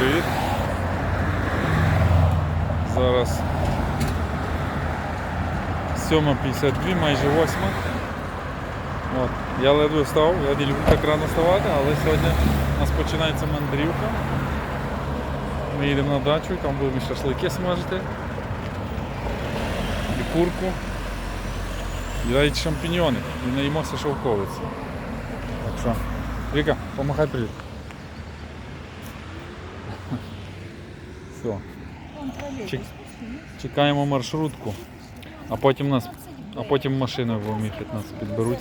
привіт. Зараз 7.52, майже 8. От. Я ледве встав, я не люблю так рано вставати, але сьогодні у нас починається мандрівка. Ми їдемо на дачу, там будемо шашлики смажити. І курку. І навіть шампіньйони. І наїмося шовковиці. Так що, Віка, помахай привіт. Все. Чек- Чекаємо маршрутку, а потім нас, а потім машиною будемо їхати, нас підберуть.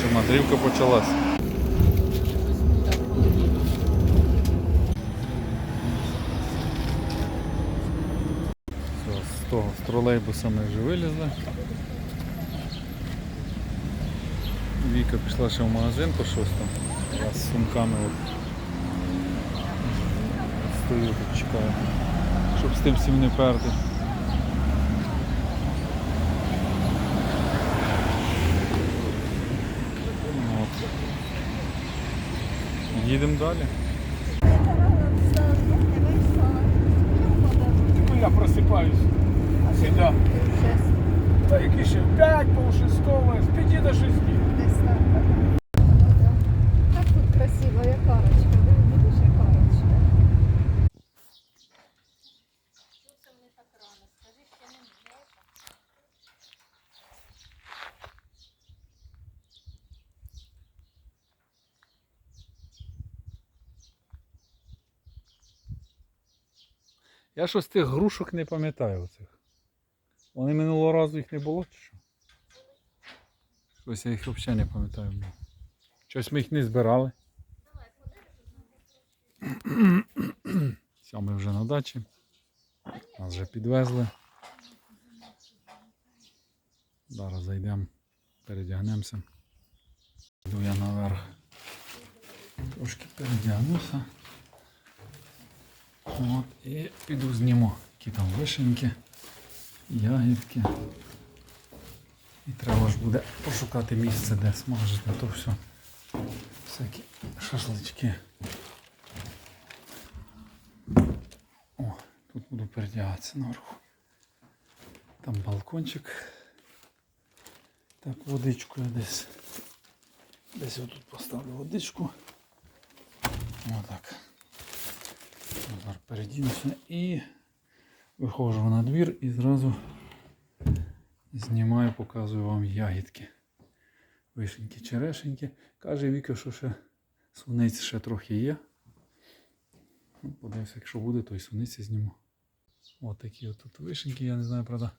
Що мандрівка почалась. Все, з того з тролейбуса ми вже вилізли. Віка пішла ще в магазин по щось там. Я з сумками от стою тут чекаю, щоб з тим всім не перти. Їдемо далі. Ну, я просипаюсь. Всегда. Та які ще 5, пол шестого, з 5 до 6. Так тут красиво, як арочка. Видиш, як арочка. Я щось тих грушок не пам'ятаю оцих. Вони минулого разу їх не було чи що? Щось я їх взагалі не пам'ятаю. Щось ми їх не збирали. Все, ми вже на дачі. Нас вже підвезли. Зараз зайдемо, передягнемося. Йду я наверх. Трошки передягнуся. От, і піду зніму, які там вишеньки, ягідки. І треба ж буде пошукати місце, де смажити, то все. Всякі шашлички. О, тут буду передягатися наверху. Там балкончик. Так, водичку я десь. Десь я тут поставлю водичку. Отак. Зараз і виходжу на двір і зразу знімаю, показую вам ягідки. Вишеньки, черешеньки. Каже Віка, що ще суниць ще трохи є. Ну, Подивився, якщо буде, то і суниці зніму. Ось такі от тут вишеньки, я не знаю, правда.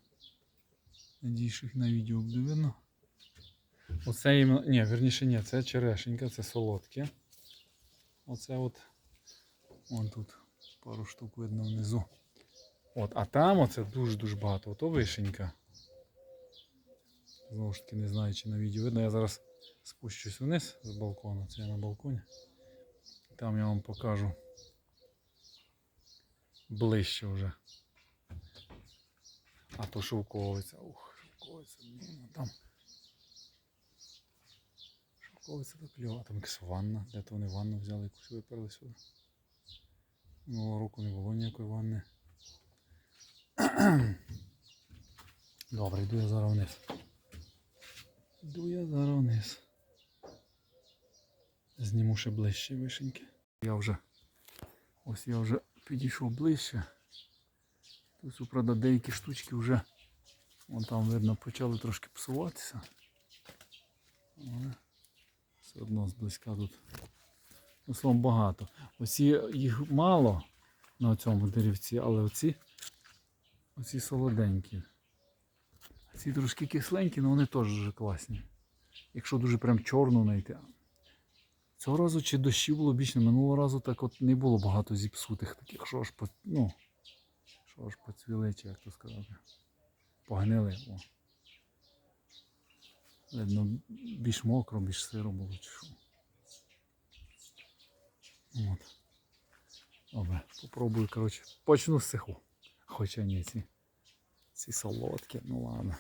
Надіюсь, їх на відео буде видно. Оце іменно. Ні, верніше ні, це черешенька, це солодке. Оце от. Вон тут пару штук видно внизу. От, а там оце дуже-дуже багато. Ото вишенька. Знову ж таки, не знаю, чи на відео видно. Я зараз спущусь вниз з балкону. Це я на балконі. Там я вам покажу ближче вже. А то шовковиця. Ух, шовковиця. блін, Там. Шовковиця так кльова. Там якась ванна. Де то вони ванну взяли, якусь виперли сюди. Минулого року не було ніякої ванни. Добре, йду я зараз вниз. Йду я зараз вниз. Зніму ще ближче вишеньки. Я вже ось я вже підійшов ближче. Тут, правда, деякі штучки вже вон там видно почали трошки псуватися. Але все одно зблизька тут. Ну, словом, багато. Оці їх мало на цьому деревці, але оці, оці солоденькі. Ці трошки кисленькі, але вони теж дуже класні. Якщо дуже прям чорну знайти. Цього разу чи дощі було більше, минулого разу так от не було багато зіпсутих таких, що аж по, ну, що аж поцвіли, чи як то сказати. Погнили. О. Видно, більш мокро, більш сиро було чи що. От. Добре, попробую, коротше, почну з цеху. Хоча ні, ці, ці солодкі, ну ладно.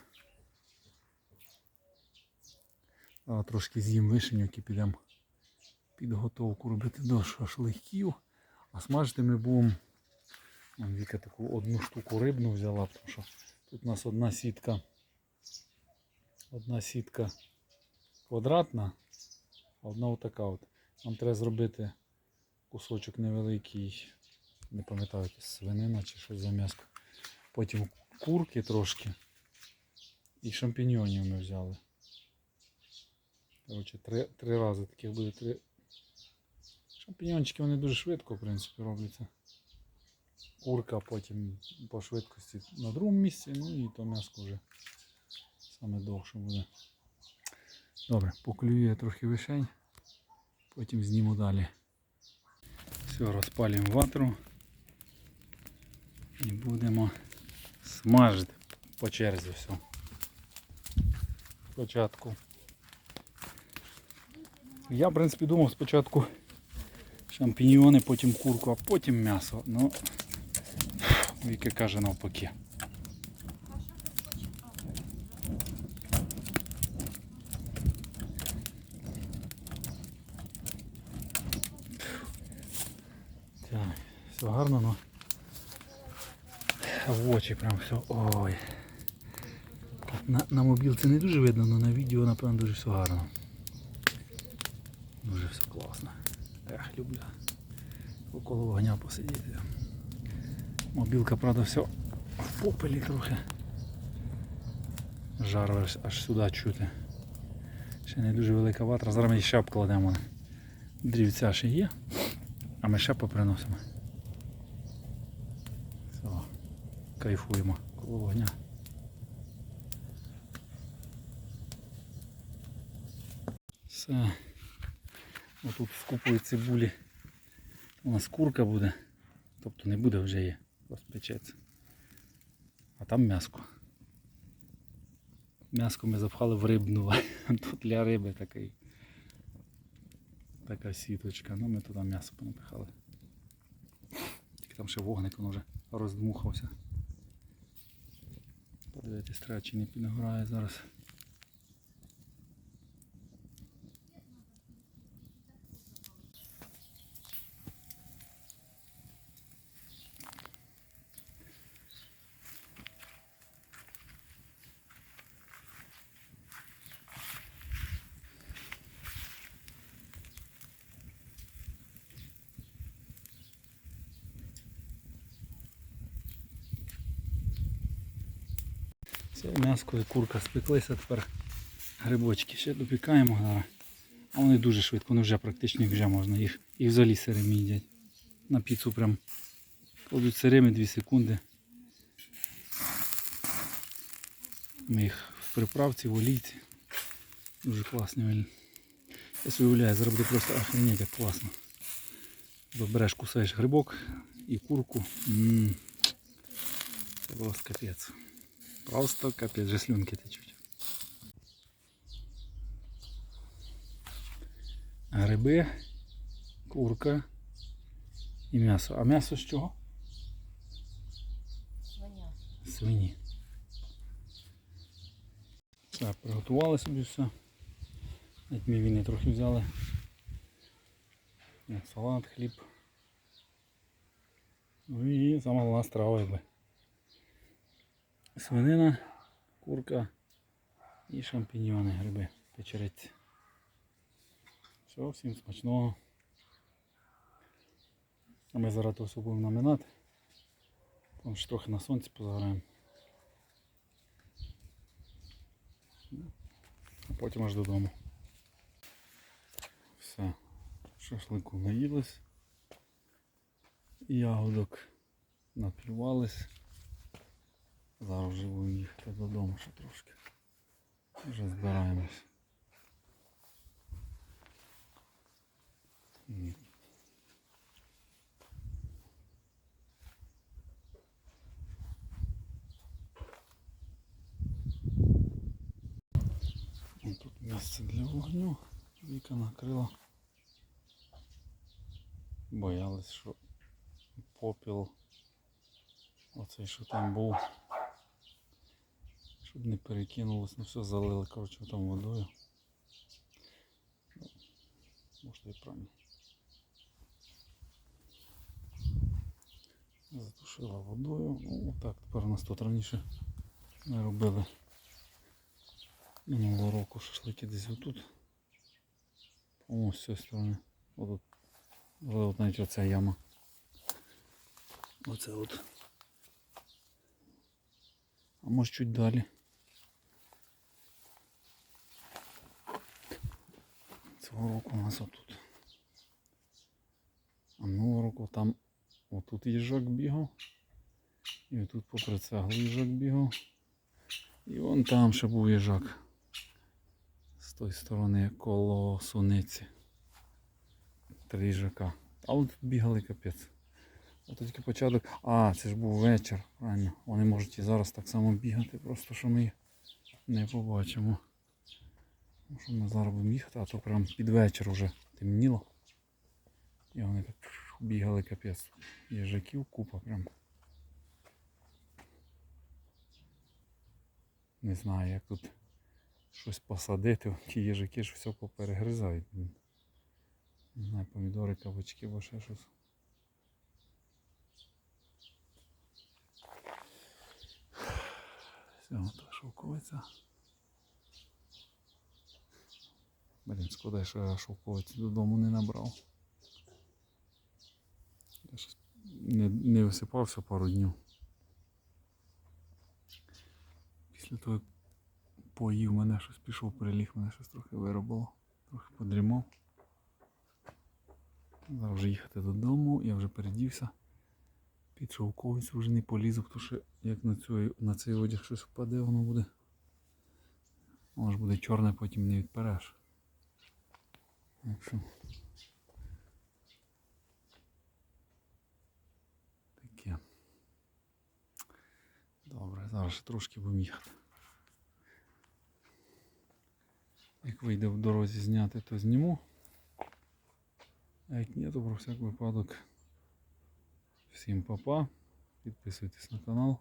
А, трошки з'їм вишеньок і підемо підготовку робити до шашликів. А смажити ми будемо. Віка таку одну штуку рибну взяла, тому що тут у нас одна сітка. Одна сітка квадратна, а одна отака от. Нам треба зробити кусочок невеликий, не пам'ятаю, свинина чи щось за м'яско. Потім курки трошки. І шампіньйонів ми взяли. Коротше, три, три рази таких буде три. Шампіньончики вони дуже швидко, в принципі, робляться. Курка потім по швидкості на другому місці, ну і то м'яско вже саме довше буде. Добре, поклюю я трохи вишень, потім зніму далі. Все, розпалюємо ватру і будемо смажити по черзі все. Спочатку. Я, в принципі, думав спочатку шампіньйони, потім курку, а потім м'ясо. Ну, Віки каже навпаки. Так, все гарно, но в очі прям все. Ой. На, на мобілці не дуже видно, але на відео, напевно, дуже все гарно. Дуже все класно. Ех, люблю. Около вогня посидіти. Мобілка, правда, все в попелі трохи. Жар аж, аж сюди чути. Ще не дуже велика ватра. Зараз ми ще обкладемо. Дрівця ще є, а ми ще поприносимо. Все, кайфуємо коло вогня. Все. Отут з купою цибулі у нас курка буде. Тобто не буде вже є, розпечеться. А там м'яско. М'яско ми запхали в рибну. Тут для риби такий. Така сіточка. Ну ми туди м'ясо понапихали. Тільки там ще вогник воно вже роздмухався. Треба чи не підгорає зараз. Все, м'яско і курка спеклися, тепер грибочки ще допікаємо зараз. А вони дуже швидко, вони вже практично вже можна. Їх, їх взагалі сирими їдять. На піцу прям кладуть сирими 2 секунди. Ми їх в приправці, в олійці. Дуже класні. Я собі уявляю, зараз буде просто охренеть як класно. Береш, кусаєш грибок і курку. М, Це просто капець. Просто капець, вже слюнки течуть. Гриби, курка і м'ясо. А м'ясо з чого? Свиня. Свині. Все, приготували собі все. Навіть ми війни трохи взяли. Салат, хліб. Ну і сама головна страва якби. Свинина, курка і шампіньйони, гриби, печериці. Все, всім смачного. А ми зараз то все будемо наминати. Там ще трохи на сонці позаграємо. А потім аж додому. Все. Шашлику наїлись. Ягодок наплювались. Зараз вже будемо їхати додому ще трошки. Вже збираємось. Тут місце для вогню. Віка накрила. Боялись, що попіл оцей, що там був. Щоб не перекинулось, ну все залили, коротше, там водою. Може і правильно. Затушила водою. Ну, отак тепер у нас тут раніше ми робили минулого року шашлики десь отут. По-моєму, з цієї сторони. Отут. Але от навіть оця яма. Оце от. А може чуть далі. Цього року у нас отут. А минулого року там отут їжак бігав. І отут попри цеглу їжак бігав. І вон там ще був їжак. З тої сторони коло суниці. Три їжака. А от бігали капець. От тільки початок. А, це ж був вечір, правильно. Вони можуть і зараз так само бігати, просто що ми їх не побачимо. Ну, що ми зараз будемо їхати, а то прям під вечір вже темніло. І вони так бігали капець. Їжаків купа прям. Не знаю, як тут щось посадити. Ті їжаки ж все поперегризають. Не знаю, помідори, кабачки, або ще щось. Все, та шовковиця. Блін, шкода, що я шовковиці додому не набрав. Я щось не, не висипався пару днів. Після того, як поїв мене щось пішов, приліг, мене щось трохи виробило, трохи подрімав. Зараз вже їхати додому, я вже передівся. Під шовковицю вже не полізу, тому що як на, цю, на цей одяг щось впаде, воно буде. Воно ж буде чорне, потім не відпереш. Так що. Таке. Добре, зараз ще трошки будемо їхати. Як вийде в дорозі зняти, то зніму. А як ні, то про всяк випадок. Всім па-па. Підписуйтесь на канал.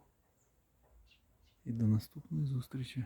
І до наступної зустрічі.